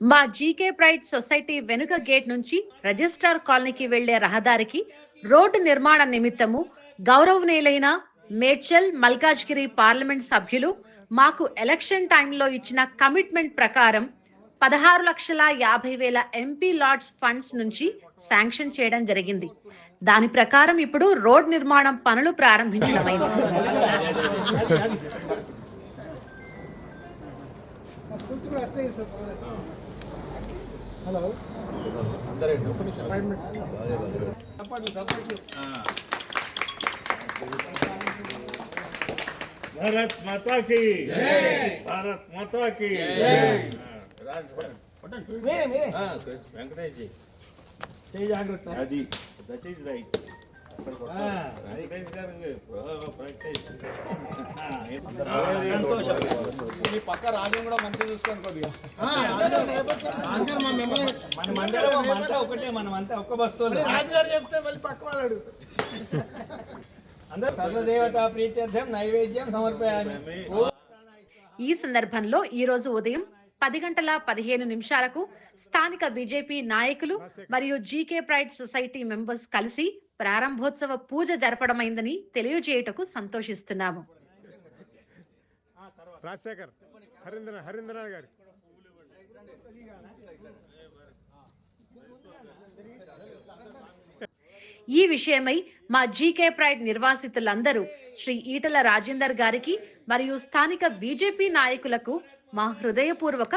మా GK pride society వెనుక gate నుంచి రిజిస్ట్రార్ కాలనీకి వెళ్ళే రహదారికి రోడ్డు నిర్మాణ నిమిత్తము గౌరవనీయులైన మేడ్చల్ మల్కాజ్గిరి పార్లమెంట్ సభ్యులు మాకు ఎలక్షన్ టైంలో ఇచ్చిన కమిట్మెంట్ ప్రకారం పదహారు లక్షల యాభై వేల ఎంపీ లాట్స్ ఫండ్స్ నుంచి శాంక్షన్ చేయడం జరిగింది. దాని ప్రకారం ఇప్పుడు రోడ్ నిర్మాణం పనులు ప్రారంభించడమైంది. హలో భారత్ మాతా కి భారత్ మాతా కి వెంకటేష్. జై జాగ్రత్త. అది దట్ ఈస్ రైట్. వెంకటేష్ గారు సంతోషం మీ పక్క రాజ్యం కూడా మంచిగా చూసుకోండి కొద్దిగా మన మండలం అంతా ఒకటే మనం అంతా ఒక్క బస్తోలు రాజుగారు చెప్తే మళ్ళీ పక్క వాళ్ళు అందరూ సర్వదేవత ప్రీత్యర్థం నైవేద్యం సమర్పయాలి ఈ సందర్భంలో ఈ రోజు ఉదయం పది గంటల పదిహేను నిమిషాలకు స్థానిక బీజేపీ నాయకులు మరియు జీకే ప్రైడ్ సొసైటీ మెంబర్స్ కలిసి ప్రారంభోత్సవ పూజ జరపడమైందని తెలియజేయుటకు సంతోషిస్తున్నాము. రాజశేఖర్ హరీంద్ర హరీంద్ర గారు. ఈ విషయమై మా జీకే ప్రైడ్ నిర్వాసితులందరూ శ్రీ ఈటల రాజేందర్ గారికి మరియు స్థానిక బీజేపీ నాయకులకు మా హృదయపూర్వక